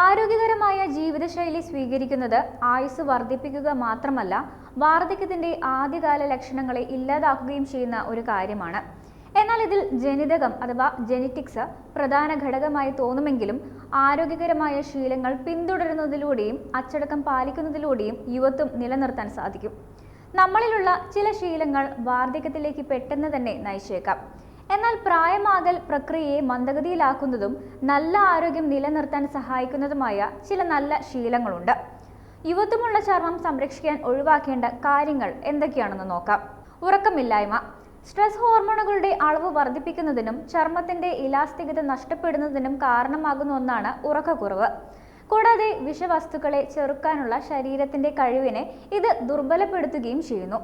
ആരോഗ്യകരമായ ജീവിതശൈലി സ്വീകരിക്കുന്നത് ആയുസ് വർദ്ധിപ്പിക്കുക മാത്രമല്ല വാർദ്ധക്യത്തിന്റെ ആദ്യകാല ലക്ഷണങ്ങളെ ഇല്ലാതാക്കുകയും ചെയ്യുന്ന ഒരു കാര്യമാണ്. എന്നാൽ ഇതിൽ ജനിതകം അഥവാ ജെനറ്റിക്സ് പ്രധാന ഘടകമായി തോന്നുമെങ്കിലും ആരോഗ്യകരമായ ശീലങ്ങൾ പിന്തുടരുന്നതിലൂടെയും അച്ചടക്കം പാലിക്കുന്നതിലൂടെയും യുവത്വം നിലനിർത്താൻ സാധിക്കും. നമ്മളിലുള്ള ചില ശീലങ്ങൾ വാർദ്ധക്യത്തിലേക്ക് പെട്ടെന്ന് തന്നെ നയിച്ചേക്കാം. എന്നാൽ പ്രായമാകൽ പ്രക്രിയയെ മന്ദഗതിയിലാക്കുന്നതും നല്ല ആരോഗ്യം നിലനിർത്താൻ സഹായിക്കുന്നതുമായ ചില നല്ല ശീലങ്ങളുണ്ട്. യുവത്വമുള്ള ചർമ്മം സംരക്ഷിക്കാൻ ഒഴിവാക്കേണ്ട കാര്യങ്ങൾ എന്തൊക്കെയാണെന്ന് നോക്കാം. ഉറക്കമില്ലായ്മ. സ്ട്രെസ് ഹോർമോണുകളുടെ അളവ് വർദ്ധിപ്പിക്കുന്നതിനും ചർമ്മത്തിന്റെ ഇലാസ്തികത നഷ്ടപ്പെടുന്നതിനും കാരണമാകുന്ന ഒന്നാണ് ഉറക്കക്കുറവ്. കൂടാതെ വിഷവസ്തുക്കളെ ചെറുക്കാനുള്ള ശരീരത്തിന്റെ കഴിവിനെ ഇത് ദുർബലപ്പെടുത്തുകയും ചെയ്യുന്നു.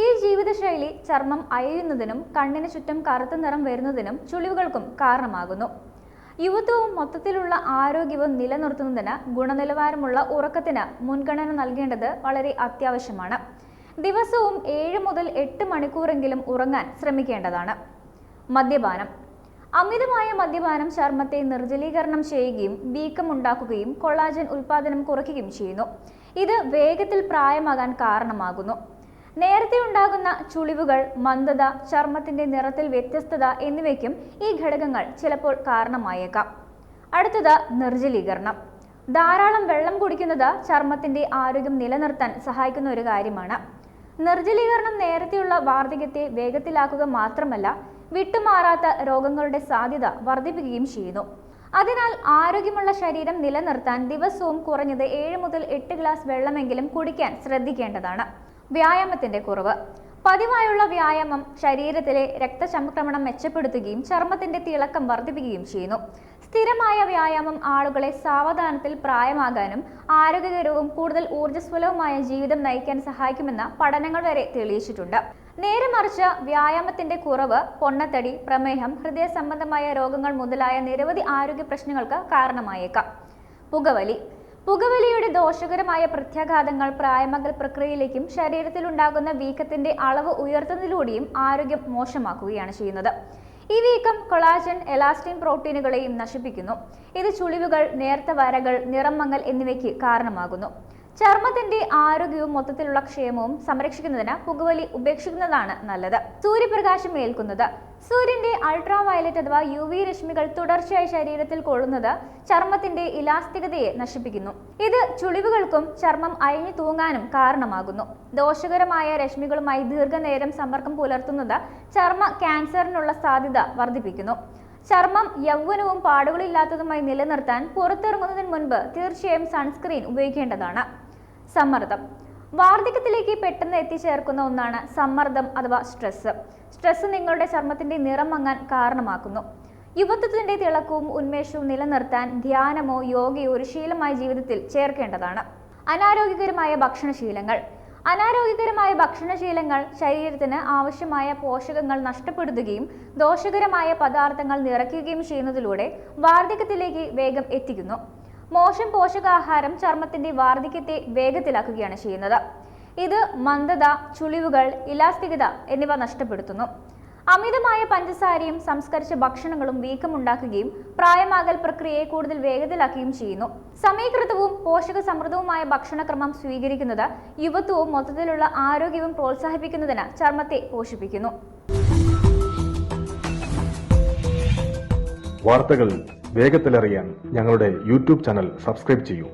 ഈ ജീവിതശൈലി ചർമ്മം അയയുന്നതിനും കണ്ണിന് ചുറ്റും കറുത്ത നിറം വരുന്നതിനും ചുളിവുകൾക്കും കാരണമാകുന്നു. യുവത്വവും മൊത്തത്തിലുള്ള ആരോഗ്യവും നിലനിർത്തുന്നതിന് ഗുണനിലവാരമുള്ള ഉറക്കത്തിന് മുൻഗണന നൽകേണ്ടത് വളരെ അത്യാവശ്യമാണ്. ദിവസവും ഏഴ് മുതൽ എട്ട് മണിക്കൂറെങ്കിലും ഉറങ്ങാൻ ശ്രമിക്കേണ്ടതാണ്. മദ്യപാനം. അമിതമായ മദ്യപാനം ചർമ്മത്തെ നിർജലീകരണം ചെയ്യുകയും വീക്കം ഉണ്ടാക്കുകയും കൊളാജൻ ഉൽപാദനം കുറയ്ക്കുകയും ചെയ്യുന്നു. ഇത് വേഗത്തിൽ പ്രായമാകാൻ കാരണമാകുന്നു. നേരത്തെ ഉണ്ടാകുന്ന ചുളിവുകൾ മന്ദത ചർമ്മത്തിന്റെ നിറത്തിൽ വ്യത്യസ്തത എന്നിവയ്ക്കും ഈ ഘടകങ്ങൾ ചിലപ്പോൾ കാരണമായേക്കാം. അടുത്തത് നിർജലീകരണം. ധാരാളം വെള്ളം കുടിക്കുന്നത് ചർമ്മത്തിന്റെ ആരോഗ്യം നിലനിർത്താൻ സഹായിക്കുന്ന ഒരു കാര്യമാണ്. നിർജലീകരണം നേരത്തെയുള്ള വാർദ്ധക്യത്തെ വേഗത്തിലാക്കുക മാത്രമല്ല വിട്ടുമാറാത്ത രോഗങ്ങളുടെ സാധ്യത വർദ്ധിപ്പിക്കുകയും ചെയ്യുന്നു. അതിനാൽ ആരോഗ്യമുള്ള ശരീരം നിലനിർത്താൻ ദിവസവും കുറഞ്ഞത് ഏഴ് മുതൽ എട്ട് ഗ്ലാസ് വെള്ളമെങ്കിലും കുടിക്കാൻ ശ്രദ്ധിക്കേണ്ടതാണ്. വ്യായാമത്തിന്റെ കുറവ്. പതിവായുള്ള വ്യായാമം ശരീരത്തിലെ രക്തചംക്രമണം മെച്ചപ്പെടുത്തുകയും ചർമ്മത്തിന്റെ തിളക്കം വർദ്ധിപ്പിക്കുകയും ചെയ്യുന്നു. സ്ഥിരമായ വ്യായാമം ആളുകളെ സാവധാനത്തിൽ പ്രായമാകാനും ആരോഗ്യകരവും കൂടുതൽ ഊർജസ്വലവുമായ ജീവിതം നയിക്കാൻ സഹായിക്കുമെന്ന പഠനങ്ങൾ വരെ തെളിയിച്ചിട്ടുണ്ട്. നേരെ മറിച്ച് വ്യായാമത്തിന്റെ കുറവ് പൊണ്ണത്തടി പ്രമേഹം ഹൃദയ സംബന്ധമായ രോഗങ്ങൾ മുതലായ നിരവധി ആരോഗ്യ പ്രശ്നങ്ങൾക്ക് കാരണമായേക്കാം. പുകവലി പുകവലിയുടെ ദോഷകരമായ പ്രത്യാഘാതങ്ങൾ പ്രായമകൽ പ്രക്രിയയിലേക്കും ശരീരത്തിലുണ്ടാകുന്ന വീക്കത്തിന്റെ അളവ് ഉയർത്തുന്നതിലൂടെയും ആരോഗ്യം മോശമാക്കുകയാണ് ചെയ്യുന്നത്. ഈ വീക്കം കൊളാജൻ എലാസ്റ്റിൻ പ്രോട്ടീനുകളെയും നശിപ്പിക്കുന്നു. ഇത് ചുളിവുകൾ നേർത്ത വരകൾ നിറം മങ്ങൽ എന്നിവയ്ക്ക് കാരണമാകുന്നു. ചർമ്മത്തിന്റെ ആരോഗ്യവും മൊത്തത്തിലുള്ള ക്ഷേമവും സംരക്ഷിക്കുന്നതിന് പുകവലി ഉപേക്ഷിക്കുന്നതാണ് നല്ലത്. സൂര്യപ്രകാശം ഏൽക്കുന്നത്. സൂര്യന്റെ അൾട്രാ വയലറ്റ് അഥവാ യു വി രശ്മികൾ തുടർച്ചയായി ശരീരത്തിൽ കൊള്ളുന്നത് ചർമ്മത്തിന്റെ ഇലാസ്തികതയെ നശിപ്പിക്കുന്നു. ഇത് ചുളിവുകൾക്കും ചർമ്മം അയഞ്ഞു തൂങ്ങാനും കാരണമാകുന്നു. ദോഷകരമായ രശ്മികളുമായി ദീർഘനേരം സമ്പർക്കം പുലർത്തുന്നത് ചർമ്മ ക്യാൻസറിനുള്ള സാധ്യത വർദ്ധിപ്പിക്കുന്നു. ചർമ്മം യൗവനവും പാടുകളില്ലാത്തതുമായി നിലനിർത്താൻ പുറത്തിറങ്ങുന്നതിന് മുൻപ് തീർച്ചയായും സൺസ്ക്രീൻ ഉപയോഗിക്കേണ്ടതാണ്. സമ്മർദ്ദം. വാർദ്ധക്യത്തിലേക്ക് പെട്ടെന്ന് എത്തിച്ചേർക്കുന്ന ഒന്നാണ് സമ്മർദ്ദം അഥവാ സ്ട്രെസ് സ്ട്രെസ് നിങ്ങളുടെ ചർമ്മത്തിന്റെ നിറം മങ്ങാൻ കാരണമാക്കുന്നു. യുവത്വത്തിന്റെ തിളക്കവും ഉന്മേഷവും നിലനിർത്താൻ ധ്യാനമോ യോഗയോ ഒരു ശീലമായ ജീവിതത്തിൽ ചേർക്കേണ്ടതാണ്. അനാരോഗ്യകരമായ ഭക്ഷണശീലങ്ങൾ. അനാരോഗ്യകരമായ ഭക്ഷണശീലങ്ങൾ ശരീരത്തിന് ആവശ്യമായ പോഷകങ്ങൾ നഷ്ടപ്പെടുത്തുകയും ദോഷകരമായ പദാർത്ഥങ്ങൾ നിറയ്ക്കുകയും ചെയ്യുന്നതിലൂടെ വാർദ്ധക്യത്തിലേക്ക് വേഗം എത്തിക്കുന്നു. മോശം പോഷകാഹാരം ചർമ്മത്തിന്റെ വാർദ്ധക്യത്തെ വേഗത്തിലാക്കുകയാണ് ചെയ്യുന്നത്. ഇത് മന്ദത ചുളിവുകൾ ഇലാസ്തികത എന്നിവ നഷ്ടപ്പെടുത്തുന്നു. അമിതമായ പഞ്ചസാരയും സംസ്കരിച്ച ഭക്ഷണങ്ങളും വീക്കമുണ്ടാക്കുകയും പ്രായമാകൽ പ്രക്രിയയെ കൂടുതൽ വേഗത്തിലാക്കുകയും ചെയ്യുന്നു. സമീകൃതവും പോഷക സമൃദ്ധവുമായ ഭക്ഷണക്രമം സ്വീകരിക്കുന്നത് യുവത്വവും മൊത്തത്തിലുള്ള ആരോഗ്യവും പ്രോത്സാഹിപ്പിക്കുന്നതിന് ചർമ്മത്തെ പോഷിപ്പിക്കുന്നു. വാർത്തകൾ വേഗത്തിലറിയാൻ ഞങ്ങളുടെ യൂട്യൂബ് ചാനൽ സബ്സ്ക്രൈബ് ചെയ്യൂ.